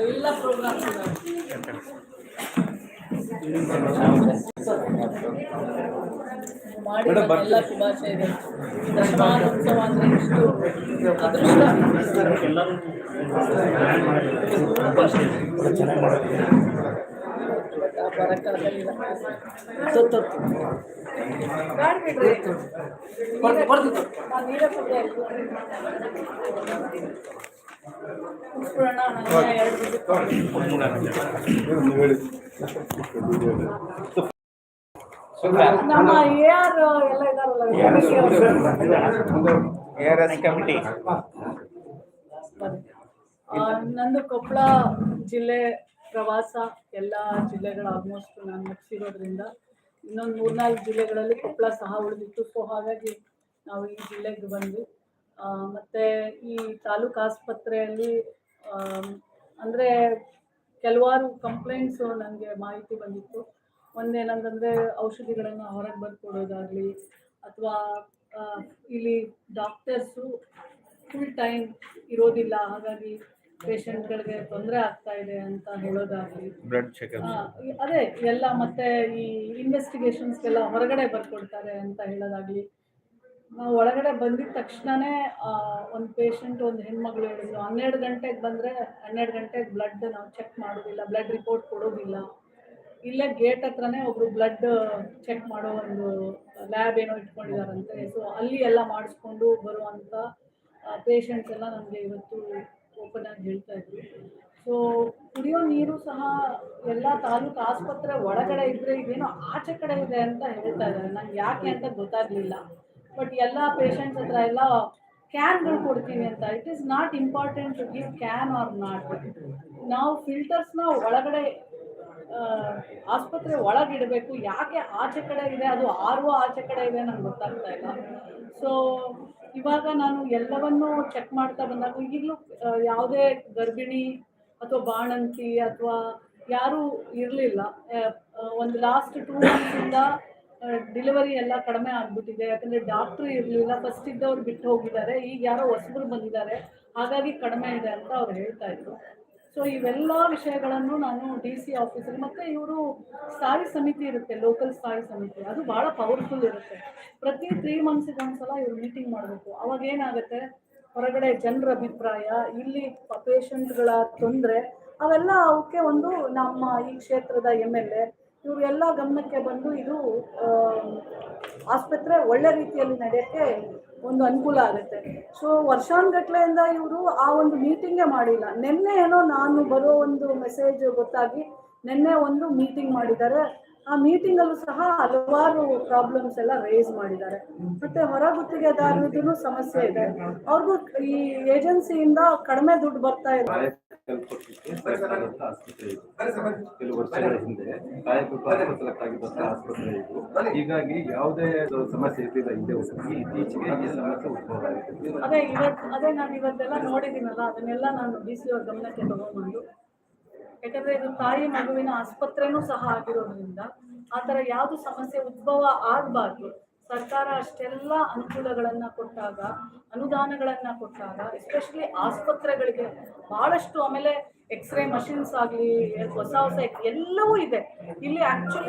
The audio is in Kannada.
ಎಲ್ಲ ಪ್ರೋಗ್ರಾಮ್ಸ್ ಮಾಡಿ ಎಲ್ಲ ಶುಭಾಶಯ ಇದೆ ದಶಮಾನೋತ್ಸವ ಅದೃಷ್ಟ ನಮ್ಮ ಎ ಆರ್ ಎಲ್ಲ ಇದಾರಲ್ಲ ಕಮಿಟಿ ನಂದು ಕೊಪ್ಪಳ ಜಿಲ್ಲೆ ಪ್ರವಾಸ ಎಲ್ಲ ಜಿಲ್ಲೆಗಳು ಆಲ್ಮೋಸ್ಟ್ ನಾನು ಮುಗಿಸಿರೋದ್ರಿಂದ ಇನ್ನೊಂದು ಮೂರ್ನಾಲ್ಕು ಜಿಲ್ಲೆಗಳಲ್ಲಿ ಕೊಪ್ಪಳ ಸಹ ಉಳಿದಿತ್ತು. ಸೊ ಹಾಗಾಗಿ ನಾವು ಈ ಜಿಲ್ಲೆಗೆ ಬಂದ್ವಿ. ಮತ್ತು ಈ ತಾಲೂಕು ಆಸ್ಪತ್ರೆಯಲ್ಲಿ ಅಂದ್ರೆ ಕೆಲವಾರು ಕಂಪ್ಲೇಂಟ್ಸು ನನಗೆ ಮಾಹಿತಿ ಬಂದಿತ್ತು. ಒಂದೇನಂತಂದರೆ ಔಷಧಿಗಳನ್ನು ಹೊರಗೆ ಬರ್ಕೊಡೋದಾಗಲಿ ಅಥವಾ ಇಲ್ಲಿ ಡಾಕ್ಟರ್ಸು ಫುಲ್ ಟೈಮ್ ಇರೋದಿಲ್ಲ. ಹಾಗಾಗಿ ಪೇಷಂಟ್ಗಳಿಗೆ ತೊಂದರೆ ಆಗ್ತಾ ಇದೆ ಅಂತ ಹೇಳೋದಾಗಲಿ. ಬ್ಲಡ್ ಚೆಕಪ್ ಅದೇ ಎಲ್ಲ ಮತ್ತೆ ಈ ಇನ್ವೆಸ್ಟಿಗೇಷನ್ಸ್ಗೆಲ್ಲ ಹೊರಗಡೆ ಬರ್ಕೊಡ್ತಾರೆ ಅಂತ ಹೇಳೋದಾಗ್ಲಿ. ನಾವು ಒಳಗಡೆ ಬಂದಿದ ತಕ್ಷಣನೇ ಒಂದು ಪೇಷಂಟ್ ಒಂದು ಹೆಣ್ಮಗಳು ಹೇಳಿದ್ರು. ಹನ್ನೆರಡು ಗಂಟೆಗೆ ಬಂದರೆ ಹನ್ನೆರಡು ಗಂಟೆಗೆ ಬ್ಲಡ್ ನಾವು ಚೆಕ್ ಮಾಡೋದಿಲ್ಲ ಬ್ಲಡ್ ರಿಪೋರ್ಟ್ ಕೊಡೋದಿಲ್ಲ. ಇಲ್ಲೇ ಗೇಟ್ ಹತ್ರನೇ ಒಬ್ರು ಬ್ಲಡ್ ಚೆಕ್ ಮಾಡೋ ಒಂದು ಲ್ಯಾಬ್ ಏನೋ ಇಟ್ಕೊಂಡಿದಾರಂತೆ. ಸೊ ಅಲ್ಲಿ ಎಲ್ಲ ಮಾಡಿಸ್ಕೊಂಡು ಬರುವಂಥ ಪೇಷಂಟ್ಸ್ ಎಲ್ಲ ನಮಗೆ ಇವತ್ತು ಓಪನ್ ಆಗಿ ಹೇಳ್ತಾ ಇದ್ರು. ಸೊ ಕುಡಿಯೋ ನೀರು ಸಹ ಎಲ್ಲ ತಾಲೂಕು ಆಸ್ಪತ್ರೆ ಒಳಗಡೆ ಇದ್ರೆ ಇದೇನೋ ಆಚೆ ಕಡೆ ಇದೆ ಅಂತ ಹೇಳ್ತಾ ಇದ್ದಾರೆ. ನಂಗೆ ಯಾಕೆ ಅಂತ ಗೊತ್ತಾಗ್ಲಿಲ್ಲ. ಬಟ್ ಎಲ್ಲ ಪೇಷಂಟ್ಸ್ ಹತ್ರ ಎಲ್ಲ ಕ್ಯಾನ್ಗಳು ಕೊಡ್ತೀವಿ ಅಂತ. It is not important to give can or not ನಾವು ಫಿಲ್ಟರ್ಸ್ನ ಒಳಗಡೆ ಆಸ್ಪತ್ರೆ ಒಳಗಿಡಬೇಕು ಯಾಕೆ ಆಚೆ ಕಡೆ ಇದೆ? ಅದು ಆರುವ ಆಚೆ ಕಡೆ ಇದೆ ನಂಗೆ ಗೊತ್ತಾಗ್ತಾ ಇಲ್ಲ. ಸೊ ಇವಾಗ ನಾನು ಎಲ್ಲವನ್ನೂ ಚೆಕ್ ಮಾಡ್ತಾ ಬಂದಾಗ ಈಗಲೂ ಯಾವುದೇ ಗರ್ಭಿಣಿ ಅಥವಾ ಬಾಣಂತಿ ಅಥವಾ ಯಾರೂ ಇರಲಿಲ್ಲ. ಒಂದು ಲಾಸ್ಟ್ ಟೂ ಮಂತ್ಸಿಂದ ಡಿಲಿವರಿ ಎಲ್ಲ ಕಡಿಮೆ ಆಗಿಬಿಟ್ಟಿದೆ. ಯಾಕಂದರೆ ಡಾಕ್ಟ್ರು ಇರಲಿಲ್ಲ. ಫಸ್ಟ್ ಇದ್ದವ್ರು ಬಿಟ್ಟು ಹೋಗಿದ್ದಾರೆ. ಈಗ ಯಾರೋ ಹೊಸಬ್ರು ಬಂದಿದ್ದಾರೆ. ಹಾಗಾಗಿ ಕಡಿಮೆ ಇದೆ ಅಂತ ಅವ್ರು ಹೇಳ್ತಾ ಇದ್ರು. ಸೊ ಇವೆಲ್ಲ ವಿಷಯಗಳನ್ನು ನಾನು ಡಿ ಸಿ ಆಫೀಸಲ್ಲಿ ಮತ್ತು ಇವರು ಸ್ಥಾಯಿ ಸಮಿತಿ ಇರುತ್ತೆ ಲೋಕಲ್ ಸ್ಥಾಯಿ ಸಮಿತಿ. ಅದು ಭಾಳ ಪವರ್ಫುಲ್ ಇರುತ್ತೆ. ಪ್ರತಿ ತ್ರೀ ಮಂತ್ಸಿಗೆ ಒಂದ್ಸಲ ಇವ್ರು ಮೀಟಿಂಗ್ ಮಾಡಬೇಕು. ಅವಾಗ ಏನಾಗುತ್ತೆ? ಹೊರಗಡೆ ಜನರ ಅಭಿಪ್ರಾಯ, ಇಲ್ಲಿ ಪೇಷಂಟ್ಗಳ ತೊಂದರೆ, ಅವೆಲ್ಲ ಅವಕ್ಕೆ ಒಂದು ನಮ್ಮ ಈ ಕ್ಷೇತ್ರದ ಎಂ ಎಲ್ ಎ ಇವರೆಲ್ಲ ಗಮನಕ್ಕೆ ಬಂದು ಇದು ಆಸ್ಪತ್ರೆ ಒಳ್ಳೆ ರೀತಿಯಲ್ಲಿ ನಡೆಯೋಕ್ಕೆ ಒಂದು ಅನುಕೂಲ ಆಗುತ್ತೆ. ಸೊ ವರ್ಷಾನುಗಟ್ಲೆಯಿಂದ ಇವರು ಆ ಒಂದು ಮೀಟಿಂಗೇ ಮಾಡಿಲ್ಲ. ನಿನ್ನೆ ಏನೋ ನಾನು ಬರೋ ಒಂದು ಮೆಸೇಜ್ ಗೊತ್ತಾಗಿ ನಿನ್ನೆ ಒಂದು ಮೀಟಿಂಗ್ ಮಾಡಿದ್ದಾರೆ. ಆ ಮೀಟಿಂಗ್ ಅಲ್ಲೂ ಸಹ ಹಲವಾರು ಪ್ರಾಬ್ಲಮ್ಸ್ ಎಲ್ಲ ರೇಸ್ ಮಾಡಿದ್ದಾರೆ. ಮತ್ತೆ ಹೊರ ಗುತ್ತಿಗೆದಾರರದ್ದು ಸಮಸ್ಯೆ ಇದೆ. ಅವ್ರಿಗೂ ಈ ಏಜೆನ್ಸಿಯಿಂದ ಕಡಿಮೆ ದುಡ್ಡು ಬರ್ತಾ ಇದೆ. ಕೆಲವು ವರ್ಷಗಳ ಹಿಂದೆ ಕಾಯಕಲ್ಪ ಆಸ್ಪತ್ರೆ ಇದು ಹೀಗಾಗಿ ಯಾವುದೇ ಸಮಸ್ಯೆ ಇರಲಿಲ್ಲ ಹಿಂದೆ ಇತ್ತೀಚೆಗೆ ಈ ಸಮಸ್ಯೆ ಉದ್ಭವ ಆಗಿದೆ. ಅದೇ ಇವತ್ತು ಅದೇ ನಾನು ಇವತ್ತೆಲ್ಲ ನೋಡಿದ್ದೀನಲ್ಲ ಅದನ್ನೆಲ್ಲ ನಾನು ಡಿ ಸಿ ಅವ್ರ ಗಮನಕ್ಕೆ ತಗೊಂಡ್ಬಂದು ಯಾಕಂದ್ರೆ ಇದು ತಾಯಿ ಮಗುವಿನ ಆಸ್ಪತ್ರೆನೂ ಸಹ ಆಗಿರೋದ್ರಿಂದ ಆ ಥರ ಯಾವುದು ಸಮಸ್ಯೆ ಉದ್ಭವ ಆಗಬಾರ್ದು. ಸರ್ಕಾರ ಅಷ್ಟೆಲ್ಲ ಅನುಕೂಲಗಳನ್ನ ಕೊಟ್ಟಾಗ, ಅನುದಾನಗಳನ್ನ ಕೊಟ್ಟಾಗ ಎಸ್ಪೆಷಲಿ ಆಸ್ಪತ್ರೆಗಳಿಗೆ ಬಹಳಷ್ಟು ಆಮೇಲೆ ಎಕ್ಸ್ರೇ ಮಷಿನ್ಸ್ ಆಗಲಿ, ಹೊಸ ಹೊಸ ಎಲ್ಲವೂ ಇದೆ. ಇಲ್ಲಿ ಆಕ್ಚುಲಿ